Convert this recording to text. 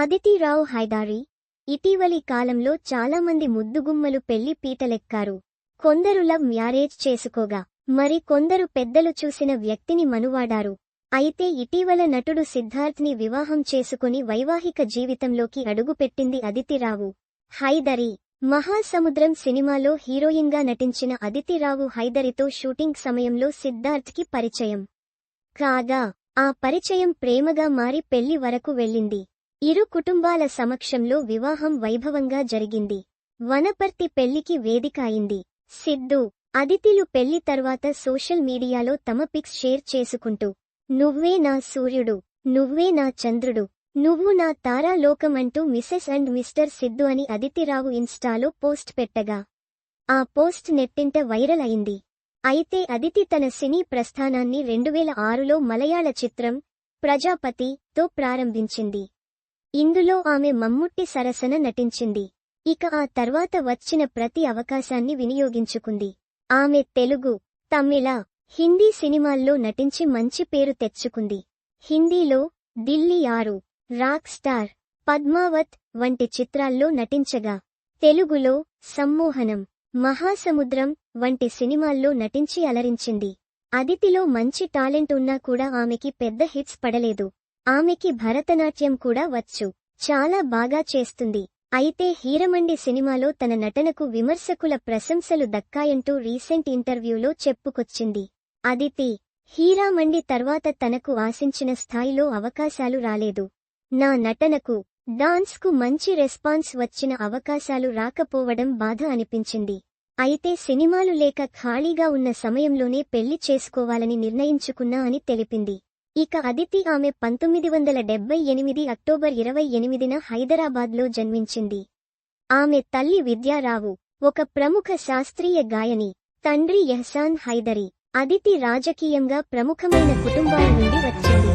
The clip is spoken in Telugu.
అదితిరావు హైదారి ఇటీవలి కాలంలో చాలామంది ముద్దుగుమ్మలు పెళ్ళి పీటలెక్కారు. కొందరు లవ్ మ్యారేజ్ చేసుకోగా మరి కొందరు పెద్దలు చూసిన వ్యక్తిని మనువాడారు. అయితే ఇటీవల నటుడు సిద్ధార్థ్ని వివాహం చేసుకుని వైవాహిక జీవితంలోకి అడుగుపెట్టింది అదితిరావు హైదరి మహాసముద్రం సినిమాలో హీరోయిన్గా నటించిన అదితిరావు హైదరితో షూటింగ్ సమయంలో సిద్ధార్థ్కి పరిచయం. కాగా ఆ పరిచయం ప్రేమగా మారి పెళ్ళి వరకు వెళ్ళింది. ఇరు కుటుంబాల సమక్షంలో వివాహం వైభవంగా జరిగింది. వనపర్తి పెళ్ళికి వేదిక అయింది. సిద్ధు అదితిలు పెళ్ళి తర్వాత సోషల్ మీడియాలో తమ పిక్స్ షేర్ చేసుకుంటూ నువ్వే నా సూర్యుడు నువ్వే నా చంద్రుడు నువ్వు నా తారాలోకం అంటూ మిసెస్ అండ్ మిస్టర్ సిద్ధు అని అదితిరావు ఇన్స్టాలో పోస్ట్ పెట్టగా ఆ పోస్ట్ నెట్టింట వైరల్ అయింది. అయితే అదితి తన సినీ ప్రస్థానాన్ని రెండువేల ఆరులో మలయాళ చిత్రం ప్రజాపతి తో ప్రారంభించింది. ఇందులో ఆమె మమ్ముట్టి సరసన నటించింది. ఇక ఆ తర్వాత వచ్చిన ప్రతి అవకాశాన్ని వినియోగించుకుంది. ఆమె తెలుగు తమిళ హిందీ సినిమాల్లో నటించి మంచి పేరు తెచ్చుకుంది. హిందీలో ఢిల్లీ ఆరు రాక్ స్టార్ పద్మావత్ వంటి చిత్రాల్లో నటించగా తెలుగులో సమ్మోహనం మహాసముద్రం వంటి సినిమాల్లో నటించి అలరించింది. అదితిలో మంచి టాలెంట్ ఉన్నా కూడా ఆమెకి పెద్ద హిట్స్ పడలేదు. ఆమెకి భరతనాట్యం కూడా వచ్చు. చాలా బాగా చేస్తుంది. అయితే హీరమండి సినిమాలో తన నటనకు విమర్శకుల ప్రశంసలు దక్కాయంటూ రీసెంట్ ఇంటర్వ్యూలో చెప్పుకొచ్చింది. అదితి హీరామండి తర్వాత తనకు ఆశించిన స్థాయిలో అవకాశాలు రాలేదు. నా నటనకు డాన్స్కు మంచి రెస్పాన్స్ వచ్చిన అవకాశాలు రాకపోవడం బాధ అనిపించింది. అయితే సినిమాలు లేక ఖాళీగా ఉన్న సమయంలోనే పెళ్ళి చేసుకోవాలని నిర్ణయించుకున్నా అని తెలిపింది. ఇక అదితి ఆమె పంతొమ్మిది వందల డెబ్బై ఎనిమిది అక్టోబర్ ఇరవై ఎనిమిదిన హైదరాబాద్లో జన్మించింది. ఆమె తల్లి విద్యారావు ఒక ప్రముఖ శాస్త్రీయ గాయని తండ్రి ఎహ్సాన్ హైదరి అదితి రాజకీయంగా ప్రముఖమైన కుటుంబాల నుండి వచ్చింది.